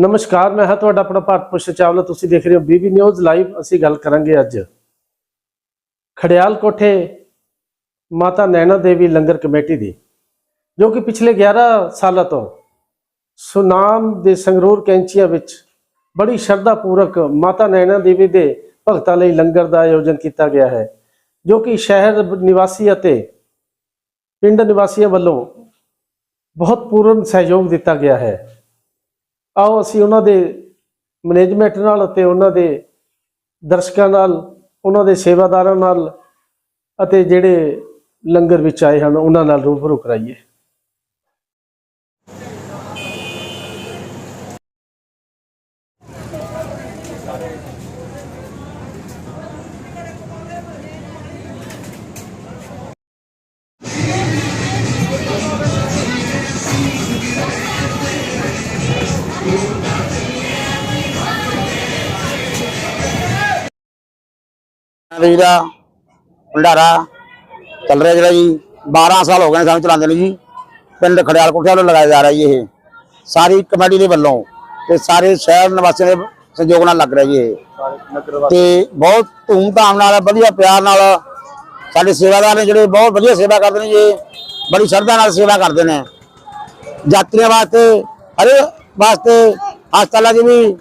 ਨਮਸਕਾਰ, ਮੈਂ ਹਾਂ ਤੁਹਾਡਾ ਆਪਣਾ ਭਾਰਤ ਭੂਸ਼ਣ ਚਾਵਲਾ। ਤੁਸੀਂ ਦੇਖ ਰਹੇ ਹੋ ਬੀਬੀ ਨਿਊਜ਼ ਲਾਈਵ। ਅਸੀਂ ਗੱਲ ਕਰਾਂਗੇ ਅੱਜ ਖੜਿਆਲ ਕੋਠੇ ਮਾਤਾ ਨੈਣਾ ਦੇਵੀ ਲੰਗਰ ਕਮੇਟੀ ਦੀ, ਜੋ ਕਿ ਪਿਛਲੇ 11 ਸਾਲਾਂ ਤੋਂ ਸੁਨਾਮ ਦੇ ਸੰਗਰੂਰ ਕੈਂਚੀਆਂ ਵਿੱਚ ਬੜੀ ਸ਼ਰਧਾ ਪੂਰਕ ਮਾਤਾ ਨੈਣਾ ਦੇਵੀ ਦੇ ਭਗਤਾਂ ਲਈ ਲੰਗਰ ਦਾ ਆਯੋਜਨ ਕੀਤਾ ਗਿਆ ਹੈ, ਜੋ ਕਿ ਸ਼ਹਿਰ ਨਿਵਾਸੀ ਅਤੇ ਪਿੰਡ ਨਿਵਾਸੀਆਂ ਵੱਲੋਂ ਬਹੁਤ ਪੂਰਨ ਸਹਿਯੋਗ ਦਿੱਤਾ ਗਿਆ ਹੈ। ਆਓ ਅਸੀਂ ਉਹਨਾਂ ਦੇ ਮੈਨੇਜਮੈਂਟ ਨਾਲ ਅਤੇ ਉਹਨਾਂ ਦੇ ਦਰਸ਼ਕਾਂ ਨਾਲ, ਉਹਨਾਂ ਦੇ ਸੇਵਾਦਾਰਾਂ ਨਾਲ ਅਤੇ ਜਿਹੜੇ ਲੰਗਰ ਵਿੱਚ ਆਏ ਹਨ, ਉਹਨਾਂ ਨਾਲ ਰੂਬਰੂ ਕਰਾਈਏ। ਦੇਵੀ ਦਾ ਭੰਡਾਰਾ ਚੱਲ ਰਿਹਾ ਜਿਹੜਾ ਜੀ 12 ਸਾਲ ਹੋ ਗਏ ਸਾਨੂੰ ਚਲਾਉਂਦੇ ਨੂੰ ਜੀ। ਪਿੰਡ ਖੜਿਆਲ ਕੋਠੇ ਵੱਲੋਂ ਲਗਾਇਆ ਜਾ ਰਿਹਾ ਜੀ ਇਹ। ਸਾਰੀ ਕਮੇਟੀ ਦੇ ਵੱਲੋਂ ਤੇ ਸਾਰੇ ਸ਼ਹਿਰ ਨਿਵਾਸੀਆਂ ਦੇ ਸਹਿਯੋਗ ਨਾਲ ਲੱਗ ਰਿਹਾ ਜੀ ਇਹ। ਤੇ ਬਹੁਤ ਧੂਮਧਾਮ ਨਾਲ, ਵਧੀਆ ਪਿਆਰ ਨਾਲ ਸਾਡੇ ਸੇਵਾਦਾਰ ਨੇ ਜਿਹੜੇ ਬਹੁਤ ਵਧੀਆ ਸੇਵਾ ਕਰਦੇ ਨੇ ਜੀ ਬੜੀ ਸ਼ਰਧਾ ਨਾਲ ਸੇਵਾ ਕਰਦੇ ਨੇ। ਯਾਤਰੀਆਂ ਵਾਸਤੇ, ਹਰੇ ਵਾਸਤੇ ਹਸਪਤਾਲਾਂ 'ਚ ਵੀ,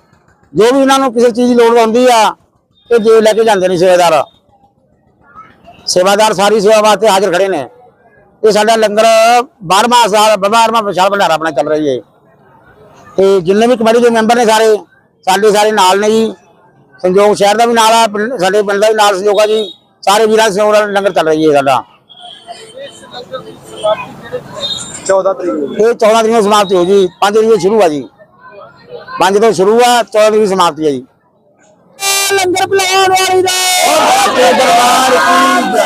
ਜੋ ਵੀ ਇਹਨਾਂ ਨੂੰ ਕਿਸੇ ਚੀਜ਼ ਦੀ ਲੋੜ ਹੁੰਦੀ ਆ ਇਹ ਦੇ ਲੈ ਕੇ ਜਾਂਦੇ ਨੇ ਸੇਵਾਦਾਰ। ਸੇਵਾਦਾਰ ਸਾਰੀ ਸੇਵਾ ਵਾਸਤੇ ਹਾਜ਼ਰ ਖੜੇ ਨੇ। ਇਹ ਸਾਡਾ ਲੰਗਰ 12ਵਾਂ ਸਾਲ 12ਵਾਂ ਵਿਸ਼ਾਲ ਭੰਡਾਰਾ ਆਪਣਾ ਚੱਲ ਰਿਹਾ ਇਹ। ਤੇ ਜਿੰਨੇ ਵੀ ਕਮੇਟੀ ਦੇ ਮੈਂਬਰ ਨੇ ਸਾਰੇ ਸਾਡੇ ਸਾਰੇ ਨਾਲ ਨੇ ਜੀ। ਸੰਯੋਗ ਸ਼ਹਿਰ ਦਾ ਵੀ ਨਾਲ ਆ ਸਾਡੇ ਪਿੰਡ ਦਾ ਵੀ ਨਾਲ ਸੰਯੋਗ ਆ ਜੀ। ਸਾਰੇ ਵੀਰਾਂ ਦੇ ਸਹਿਯੋਗ ਨਾਲ ਲੰਗਰ ਚੱਲ ਰਿਹਾ ਇਹ ਸਾਡਾ। 14 ਤਰੀਕ ਨੂੰ। ਇਹ 14 ਤਰੀਕ ਨੂੰ ਸਮਾਪਤੀ ਹੋ ਜੀ। 5 ਤਰੀਕ ਤੋਂ ਸ਼ੁਰੂ ਆ ਜੀ। 5 ਤੋਂ ਸ਼ੁਰੂ ਆ 14 ਤਰੀਕ ਦੀ ਸਮਾਪਤੀ ਹੈ ਜੀ। ਲੰਗਰ ਬੁਲਾਉਣ ਵਾਲੀ ਦਾ। ਸੱਚੇ ਦਰਬਾਰ ਕੀ ਜੈ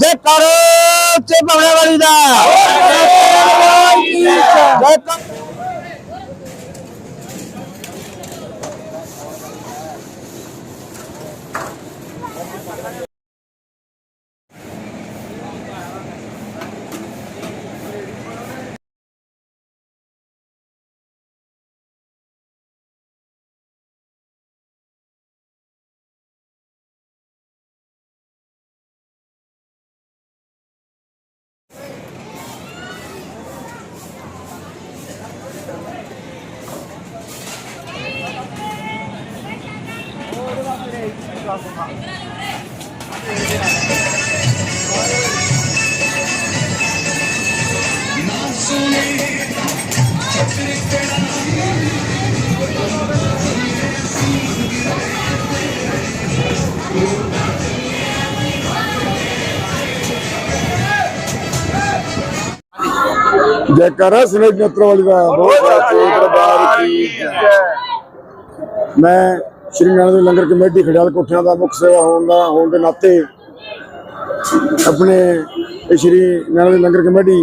ਜੈ ਕਰੋ ਤੇ ਪਵਣੇ ਵਾਲੀ ਦਾ? ਜੈ ਕਰੋ ਜੈਕਾਰਾ ਸਨੇ ਨਤਰਵਾਲੀ ਦਾ ਬਹੁਤ ਸੱਚੇ ਦਰਬਾਰ ਕੀ ਜੈ ਮੈਂ ਸ਼੍ਰੀ ਨਾਨਕ ਦੇਵ ਲੰਗਰ ਕਮੇਟੀ ਖੜਿਆਲ ਕੋਠਿਆਂ ਦਾ ਮੁੱਖ ਸੇਵਾ ਹੋਣ ਦਾ ਹੋਣ ਦੇ ਨਾਤੇ ਆਪਣੇ ਇਹ ਸ਼੍ਰੀ ਨਾਨਕ ਦੇਵ ਲੰਗਰ ਕਮੇਟੀ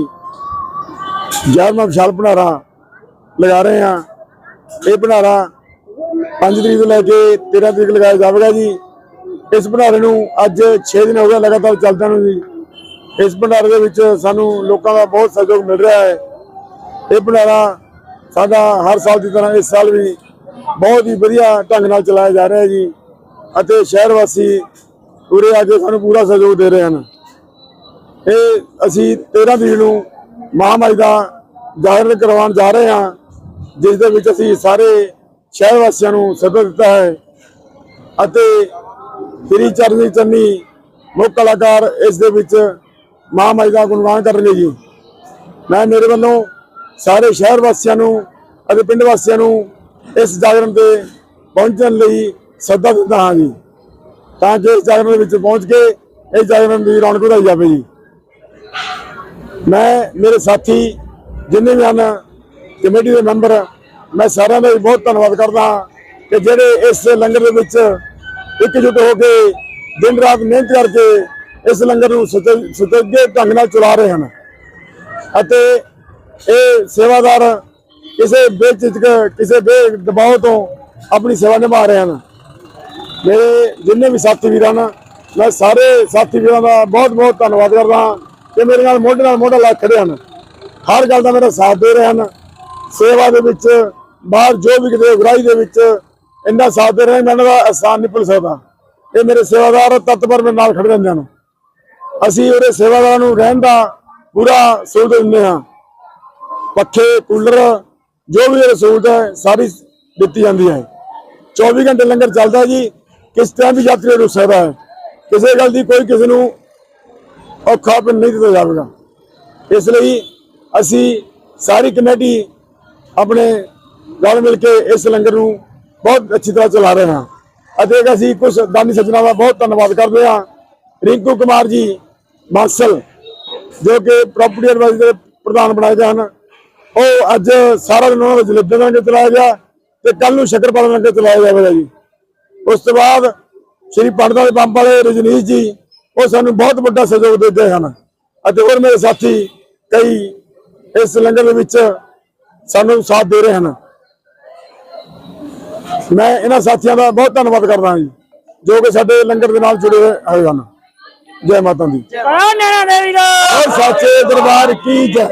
ਗਿਆਰਵਾਂ ਵਿਸ਼ਾਲ ਭੰਡਾਰਾ ਲਗਾ ਰਹੇ ਹਾਂ। ਇਹ ਭੰਡਾਰਾ 5 ਤਰੀਕ ਤੋਂ ਲੈ ਕੇ 13 ਤਰੀਕ ਲਗਾਇਆ ਜਾਵੇਗਾ ਜੀ। ਇਸ ਭੰਡਾਰੇ ਨੂੰ ਅੱਜ 6 ਦਿਨ ਹੋ ਗਏ ਲਗਾਤਾਰ ਚੱਲਦਾ ਨੂੰ ਜੀ। ਇਸ ਭੰਡਾਰੇ ਦੇ ਵਿੱਚ ਸਾਨੂੰ ਲੋਕਾਂ ਦਾ ਬਹੁਤ ਸਹਿਯੋਗ ਮਿਲ ਰਿਹਾ ਹੈ। ਇਹ ਭੰਡਾਰਾ ਸਾਡਾ ਹਰ ਸਾਲ ਦੀ ਤਰ੍ਹਾਂ ਇਸ ਸਾਲ ਵੀ ਬਹੁਤ ਹੀ ਵਧੀਆ ਢੰਗ ਨਾਲ ਚਲਾਇਆ ਜਾ ਰਿਹਾ ਜੀ ਅਤੇ ਸ਼ਹਿਰ ਵਾਸੀ ਪੂਰੇ ਆ ਕੇ ਸਾਨੂੰ ਪੂਰਾ ਸਹਿਯੋਗ ਦੇ ਰਹੇ ਹਨ। ਇਹ ਅਸੀਂ 13 ਤਰੀਕ ਨੂੰ ਮਹਾਮਾਰੀ ਦਾ ਜ਼ਾਹਿਰ ਕਰਵਾਉਣ ਜਾ ਰਹੇ ਹਾਂ, ਜਿਸ ਦੇ ਵਿੱਚ ਅਸੀਂ ਸਾਰੇ ਸ਼ਹਿਰ ਵਾਸੀਆਂ ਨੂੰ ਸੱਦਾ ਦਿੱਤਾ ਹੈ ਅਤੇ ਸ੍ਰੀ ਚਰਨੀ ਚੰਨੀ ਮੁੱਖ ਕਲਾਕਾਰ ਇਸ ਦੇ ਵਿੱਚ ਮਹਾਮਾਈ ਦਾ ਗੁਣਗਾਨ ਕਰਨਗੇ ਜੀ। ਮੈਂ ਮੇਰੇ ਵੱਲੋਂ ਸਾਰੇ ਸ਼ਹਿਰ ਵਾਸੀਆਂ ਨੂੰ ਅਤੇ ਪਿੰਡ ਵਾਸੀਆਂ ਨੂੰ ਇਸ ਜਾਗਰਣ ਤੇ ਪਹੁੰਚਣ ਲਈ ਸੱਦਾ ਦਿੰਦਾ ਹਾਂ ਜੀ। ਤਾਂ ਕਿ ਇਸ ਜਾਗਰਣ ਦੇ ਵਿੱਚ ਪਹੁੰਚ ਕੇ ਇਸ ਜਾਗਰਣ ਦੀ ਰੌਣਕ ਵਧਾਈ ਜਾਵੇ ਜੀ। ਮੈਂ, ਮੇਰੇ ਸਾਥੀ, ਜਿੰਨੇ ਵੀ ਹਨ, ਕਮੇਟੀ ਦੇ ਮੈਂਬਰ, ਮੈਂ ਸਾਰਿਆਂ ਦਾ ਵੀ ਬਹੁਤ ਧੰਨਵਾਦ ਕਰਦਾ ਹਾਂ ਕਿ ਜਿਹੜੇ ਇਸ ਲੰਗਰ ਦੇ ਵਿੱਚ ਇਕਜੁੱਟ ਹੋ ਕੇ ਦਿਨ ਰਾਤ ਮਿਹਨਤ ਕਰਕੇ ਇਸ ਲੰਗਰ ਨੂੰ ਸੁਚ- ਸੁਚੱਜੇ ਢੰਗ ਨਾਲ ਚਲਾ ਰਹੇ ਹਨ। ਅਤੇ ਇਹ ਸੇਵਾਦਾਰ ਕਿਸੇ ਬੇਚਿਜਕ ਕਿਸੇ ਬੇ ਦਬਾਅ ਤੋਂ ਆਪਣੀ ਸੇਵਾ ਨਿਭਾ ਰਹੇ ਹਨ। ਮੇਰੇ ਜਿੰਨੇ ਵੀ ਸਾਥੀ ਵੀਰਾਂ ਹਨ ਮੈਂ ਸਾਰੇ ਸਾਥੀ ਵੀਰਾਂ ਦਾ ਬਹੁਤ ਬਹੁਤ ਧੰਨਵਾਦ ਕਰਦਾ ਹਾਂ ਕਿ ਮੇਰੇ ਨਾਲ ਮੋਢੇ ਨਾਲ ਮੋਢਾ ਲਾ ਖੜੇ ਹਨ। ਹਰ ਗੱਲ ਦਾ ਮੇਰਾ ਸਾਥ ਦੇ ਰਹੇ ਹਨ। ਸੇਵਾ ਦੇ ਵਿੱਚ, ਬਾਹਰ ਜੋ ਵੀ ਕਿਤੇ ਉਗਰਾਈ ਦੇ ਵਿੱਚ ਇੰਨਾ ਸਾਥ ਦੇ ਰਹੇ ਮੈਂ ਇਹਨਾਂ ਦਾ ਅਹਿਸਾਨ ਨਹੀਂ ਭੁੱਲ ਸਕਦਾ। ਇਹ ਮੇਰੇ ਸੇਵਾਦਾਰ ਤਤਪਰ ਮੇਰੇ ਨਾਲ ਖੜੇ ਰਹਿੰਦੇ ਹਨ ਅਸੀਂ ਉਹਦੇ ਸੇਵਾਦਾਰਾਂ ਨੂੰ ਰਹਿਣ ਦਾ ਪੂਰਾ ਸਹੂਲਤ ਦਿੰਦੇ ਹਾਂ। ਪੱਖੇ, ਕੂਲਰ ਜੋ ਵੀ ਇਹ ਸਹੂਲਤ ਹੈ, ਸਾਰੀ ਦਿੱਤੀ ਜਾਂਦੀ ਹੈ। 24 ਘੰਟੇ ਲੰਗਰ ਚੱਲਦਾ ਜੀ। ਕਿਸ ਤਰ੍ਹਾਂ ਵੀ ਯਾਤਰੀ ਰੁਕ ਸਕਦਾ ਹੈ। ਕਿਸੇ ਗੱਲ ਦੀ ਕੋਈ ਕਿਸੇ ਨੂੰ ਔਖਾ ਪਨ ਨਹੀਂ ਦਿੱਤਾ ਜਾਵੇਗਾ। ਇਸ ਲਈ ਅਸੀਂ ਸਾਰੀ ਕਮੇਟੀ ਆਪਣੇ ਨਾਲ ਮਿਲ ਕੇ ਇਸ ਲੰਗਰ ਨੂੰ ਬਹੁਤ ਅੱਛੀ ਤਰ੍ਹਾਂ ਚਲਾ ਰਹੇ ਹਾਂ। ਅਤੇ ਅਸੀਂ ਕੁਝ ਦਾਨੀ ਸੱਜਣਾ ਦਾ ਬਹੁਤ ਧੰਨਵਾਦ ਕਰਦੇ ਹਾਂ। ਰਿੰਕੂ ਕੁਮਾਰ ਜੀ ਮਾਸਲ ਜੋ ਕਿ ਪ੍ਰਾਪਰਟੀ ਐਡਵਾਈਜ਼ਰ ਦੇ ਪ੍ਰਧਾਨ ਬਣਾਏ ਗਏ ਹਨ ਉਹ ਅੱਜ ਸਾਰਾ ਦਿਨ ਉਹਨਾਂ ਦਾ ਜਲੇਬੇ ਦਾ ਲੰਗਰ ਚਲਾਇਆ ਗਿਆ ਤੇ ਕੱਲ ਨੂੰ ਸ਼ੱਕਰਪਾਰਾ ਲੰਗਰ ਚਲਾਇਆ ਜਾਵੇਗਾ ਜੀ। ਉਸ ਤੋਂ ਬਾਅਦ ਸ਼੍ਰੀ ਪੰਡਤਾਂ ਦੇ ਪੰਪ ਵਾਲੇ ਰਜਨੀਸ਼ ਜੀ ਉਹ ਸਾਨੂੰ ਬਹੁਤ ਵੱਡਾ ਸਹਿਯੋਗ ਦਿੰਦੇ ਹਨ। ਅਤੇ ਹੋਰ ਮੇਰੇ ਸਾਥੀ ਕਈ ਇਸ ਲੰਗਰ ਦੇ ਵਿੱਚ ਸਾਨੂੰ ਸਾਥ ਦੇ ਰਹੇ ਹਨ। ਮੈਂ ਇਹਨਾਂ ਸਾਥੀਆਂ ਦਾ ਬਹੁਤ ਧੰਨਵਾਦ ਕਰਦਾ ਜੀ ਜੋ ਕਿ ਸਾਡੇ ਲੰਗਰ ਦੇ ਨਾਲ ਜੁੜੇ ਹੋਏ ਹਨ। ਜੈ ਮਾਤਾ ਦੀ। ਨੈਣਾ ਦੇਵੀ ਦਾ। ਔਰ ਸੱਚੇ ਦਰਬਾਰ ਕੀ ਜੈ।